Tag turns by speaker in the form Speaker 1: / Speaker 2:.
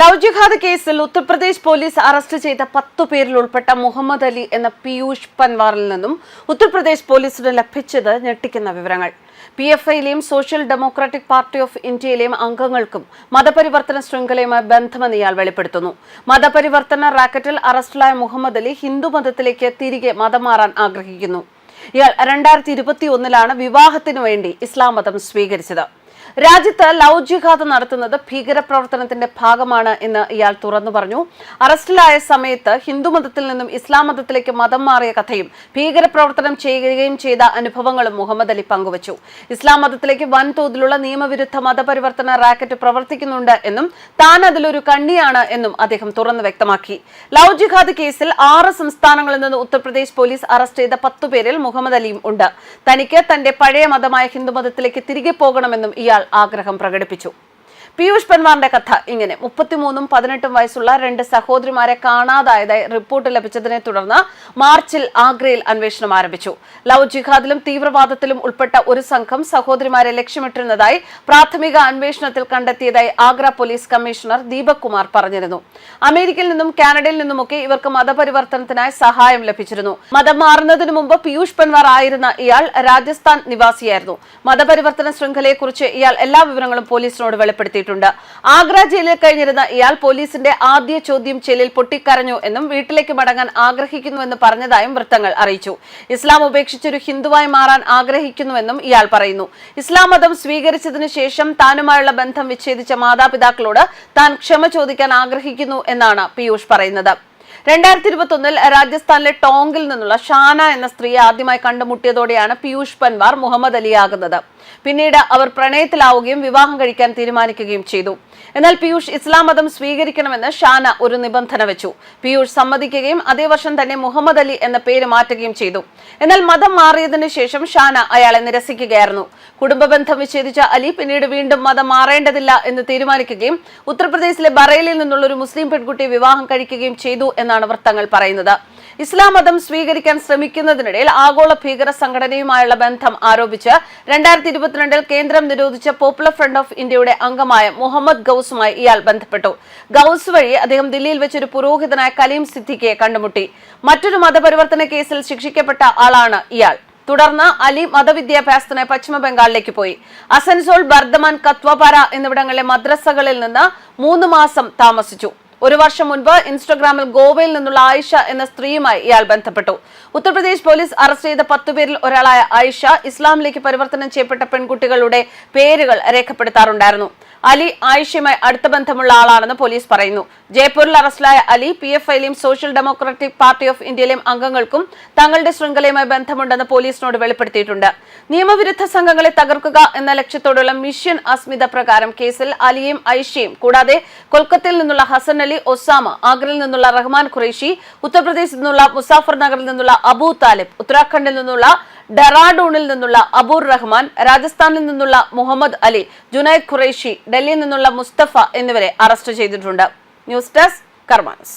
Speaker 1: Love ജിഹാദ് കേസിൽ Uttar Pradesh police arrest ചെയ്ത പത്തു പേരിൽ ഉൾപ്പെട്ട മുഹമ്മദ് അലി എന്ന പീയൂഷ് പൻവാറിൽ നിന്നും ഉത്തർപ്രദേശ് പോലീസിന് ലഭിച്ചത് ഞെട്ടിക്കുന്ന വിവരങ്ങൾ. പി എഫ് ഐയിലെയും സോഷ്യൽ ഡെമോക്രാറ്റിക് പാർട്ടി ഓഫ് ഇന്ത്യയിലെയും അംഗങ്ങൾക്കും മതപരിവർത്തന ശൃംഖലയുമായി ബന്ധമെന്ന് ഇയാൾ വെളിപ്പെടുത്തുന്നു. മതപരിവർത്തന റാക്കറ്റിൽ അറസ്റ്റിലായ മുഹമ്മദ് അലി ഹിന്ദു മതത്തിലേക്ക് തിരികെ മതം മാറാൻ ആഗ്രഹിക്കുന്നു. ഇയാൾ രണ്ടായിരത്തി ഇരുപത്തി ഒന്നിലാണ് വിവാഹത്തിനു വേണ്ടി ഇസ്ലാം മതം സ്വീകരിച്ചത്. രാജ്യത്ത് ലവ് ജിഹാദ് നടത്തുന്നത് ഭീകരപ്രവർത്തനത്തിന്റെ ഭാഗമാണ് എന്ന് ഇയാൾ തുറന്നു പറഞ്ഞു. അറസ്റ്റിലായ സമയത്ത് ഹിന്ദുമതത്തിൽ നിന്നും ഇസ്ലാം മതത്തിലേക്ക് മതം മാറിയ കഥയും ഭീകരപ്രവർത്തനം ചെയ്യുകയും ചെയ്ത അനുഭവങ്ങളും മുഹമ്മദ് അലി പങ്കുവച്ചു. ഇസ്ലാം മതത്തിലേക്ക് വൻതോതിലുള്ള നിയമവിരുദ്ധ മതപരിവർത്തന റാക്കറ്റ് പ്രവർത്തിക്കുന്നുണ്ട് എന്നും താൻ അതിലൊരു കണ്ണിയാണ് എന്നും അദ്ദേഹം തുറന്നു വ്യക്തമാക്കി. ലവ് ജിഹാദ് കേസിൽ ആറ് സംസ്ഥാനങ്ങളിൽ നിന്ന് ഉത്തർപ്രദേശ് പോലീസ് അറസ്റ്റ് ചെയ്ത പത്തുപേരിൽ മുഹമ്മദ് അലിയും ഉണ്ട്. തനിക്ക് തന്റെ പഴയ മതമായ ഹിന്ദുമതത്തിലേക്ക് തിരികെ പോകണമെന്നും ഇയാൾ ആഗ്രഹം പ്രകടിപ്പിച്ചു പീയൂഷ് പൻവാറിന്റെ കഥ ഇങ്ങനെ. മുപ്പത്തിമൂന്നും പതിനെട്ടും വയസ്സുള്ള രണ്ട് സഹോദരിമാരെ കാണാതായതായി റിപ്പോർട്ട് ലഭിച്ചതിനെ തുടർന്ന് മാർച്ചിൽ ആഗ്രയിൽ അന്വേഷണം ആരംഭിച്ചു. ലവ് ജിഹാദിലും തീവ്രവാദത്തിലും ഉൾപ്പെട്ട ഒരു സംഘം സഹോദരിമാരെ ലക്ഷ്യമിട്ടിരുന്നതായി പ്രാഥമിക അന്വേഷണത്തിൽ കണ്ടെത്തിയതായി ആഗ്ര പോലീസ് കമ്മീഷണർ ദീപക് കുമാർ പറഞ്ഞിരുന്നു. അമേരിക്കയിൽ നിന്നും കാനഡയിൽ നിന്നുമൊക്കെ ഇവർക്ക് മതപരിവർത്തനത്തിനായി സഹായം ലഭിച്ചിരുന്നു. മതം മാറുന്നതിന് മുമ്പ് പീയൂഷ് പെൻവാർ ആയിരുന്ന ഇയാൾ രാജസ്ഥാൻ നിവാസിയായിരുന്നു. മതപരിവർത്തന ശൃംഖലയെക്കുറിച്ച് ഇയാൾ എല്ലാ വിവരങ്ങളും പോലീസിനോട് വെളിപ്പെടുത്തിയിട്ടുണ്ട് ആഗ്ര ജയിലിൽ കഴിഞ്ഞിരുന്ന ഇയാൾ പോലീസിന്റെ ആദ്യ ചോദ്യം ജയിലിൽ പൊട്ടിക്കരഞ്ഞു എന്നും വീട്ടിലേക്ക് മടങ്ങാൻ ആഗ്രഹിക്കുന്നുവെന്ന് പറഞ്ഞതായും വൃത്തങ്ങൾ അറിയിച്ചു. ഇസ്ലാം ഉപേക്ഷിച്ചൊരു ഹിന്ദുവായി മാറാൻ ആഗ്രഹിക്കുന്നുവെന്നും ഇയാൾ പറയുന്നു. ഇസ്ലാം മതം സ്വീകരിച്ചതിനു ശേഷം താനുമായുള്ള ബന്ധം വിച്ഛേദിച്ച മാതാപിതാക്കളോട് താൻ ക്ഷമ ചോദിക്കാൻ ആഗ്രഹിക്കുന്നു എന്നാണ് പീയൂഷ് പറയുന്നത്. രണ്ടായിരത്തി ഇരുപത്തി ഒന്നിൽ രാജസ്ഥാനിലെ ടോങ്കിൽ നിന്നുള്ള ഷാന എന്ന സ്ത്രീയെ ആദ്യമായി കണ്ടുമുട്ടിയതോടെയാണ് പീയൂഷ് പൻവാർ മുഹമ്മദ് അലിയാകുന്നത്. പിന്നീട് അവർ പ്രണയത്തിലാവുകയും വിവാഹം കഴിക്കാൻ തീരുമാനിക്കുകയും ചെയ്തു. എന്നാൽ പീയൂഷ് ഇസ്ലാം മതം സ്വീകരിക്കണമെന്ന് ഷാന ഒരു നിബന്ധന വെച്ചു. പീയൂഷ് സമ്മതിക്കുകയും അതേ വർഷം തന്നെ മുഹമ്മദ് അലി എന്ന പേര് മാറ്റുകയും ചെയ്തു. എന്നാൽ മതം മാറിയതിനു ശേഷം ഷാന അയാളെ നിരസിക്കുകയായിരുന്നു. കുടുംബ ബന്ധം വിച്ഛേദിച്ച അലി പിന്നീട് വീണ്ടും മതം മാറേണ്ടതില്ല എന്ന് തീരുമാനിക്കുകയും ഉത്തർപ്രദേശിലെ ബറേലിൽ നിന്നുള്ള ഒരു മുസ്ലിം പെൺകുട്ടിയെ വിവാഹം കഴിക്കുകയും ചെയ്തു എന്നാണ് വൃത്തങ്ങൾ പറയുന്നത്. ഇസ്ലാം മതം സ്വീകരിക്കാൻ ശ്രമിക്കുന്നതിനിടയിൽ ആഗോള ഭീകര സംഘടനയുമായുള്ള ബന്ധം ആരോപിച്ച് രണ്ടായിരത്തി ഇരുപത്തിരണ്ടിൽ കേന്ദ്രം നിരോധിച്ച പോപ്പുലർ ഫ്രണ്ട് ഓഫ് ഇന്ത്യയുടെ അംഗമായ മുഹമ്മദ് ഗൌസുമായി ഇയാൾ ബന്ധപ്പെട്ടു. ഗൌസ് വഴി അദ്ദേഹം ദില്ലിയിൽ വെച്ച് ഒരു പുരോഹിതനായ കലീം സിദ്ദിഖിയെ കണ്ടുമുട്ടി. മറ്റൊരു മതപരിവർത്തന കേസിൽ ശിക്ഷിക്കപ്പെട്ട ആളാണ് ഇയാൾ. തുടർന്ന് അലി മതവിദ്യാഭ്യാസത്തിന് പശ്ചിമ ബംഗാളിലേക്ക് പോയി. അസൻസോൾ ബർദമാൻ കത്വപാര എന്നിവിടങ്ങളിലെ മദ്രസകളിൽ നിന്ന് മൂന്ന് മാസം താമസിച്ചു. ഒരു വർഷം മുൻപ് ഇൻസ്റ്റഗ്രാമിൽ ഗോവയിൽ നിന്നുള്ള ആയിഷ എന്ന സ്ത്രീയുമായി ഇയാൾ ബന്ധപ്പെട്ടു. ഉത്തർപ്രദേശ് പോലീസ് അറസ്റ്റ് ചെയ്ത പത്തുപേരിൽ ഒരാളായ ആയിഷ ഇസ്ലാമിലേക്ക് പരിവർത്തനം ചെയ്യപ്പെട്ട പെൺകുട്ടികളുടെ പേരുകൾ രേഖപ്പെടുത്താറുണ്ടായിരുന്നു. അലി ആയിഷയുമായി അടുത്ത ബന്ധമുള്ള ആളാണെന്ന് പോലീസ് പറയുന്നു. ജയ്പൂരിൽ അറസ്റ്റിലായ അലി പി എഫ് ഐയിലെയും സോഷ്യൽ ഡെമോക്രാറ്റിക് പാർട്ടി ഓഫ് ഇന്ത്യയിലെയും അംഗങ്ങൾക്കും തങ്ങളുടെ ശൃംഖലയുമായി ബന്ധമുണ്ടെന്ന് പോലീസിനോട് വെളിപ്പെടുത്തിയിട്ടുണ്ട്. നിയമവിരുദ്ധ സംഘങ്ങളെ തകർക്കുക എന്ന ലക്ഷ്യത്തോടുള്ള മിഷൻ അസ്മിത പ്രകാരം കേസിൽ അലിയും ഐഷയും കൂടാതെ കൊൽക്കത്തയിൽ നിന്നുള്ള ഹസൻ അലി ഒസാമ ആഗ്രയിൽ നിന്നുള്ള റഹ്മാൻ ഖുറേഷി ഉത്തർപ്രദേശിൽ നിന്നുള്ള മുസാഫർ നഗറിൽ നിന്നുള്ള അബു താലിബ് ഉത്തരാഖണ്ഡിൽ നിന്നുള്ള ഡെറാഡൂണിൽ നിന്നുള്ള അബൂർ റഹ്മാൻ രാജസ്ഥാനിൽ നിന്നുള്ള മുഹമ്മദ് അലി ജുനൈദ് ഖുറേഷി ഡൽഹിയിൽ നിന്നുള്ള മുസ്തഫ എന്നിവരെ അറസ്റ്റ് ചെയ്തിട്ടുണ്ട്. News desk കർമാൻസ്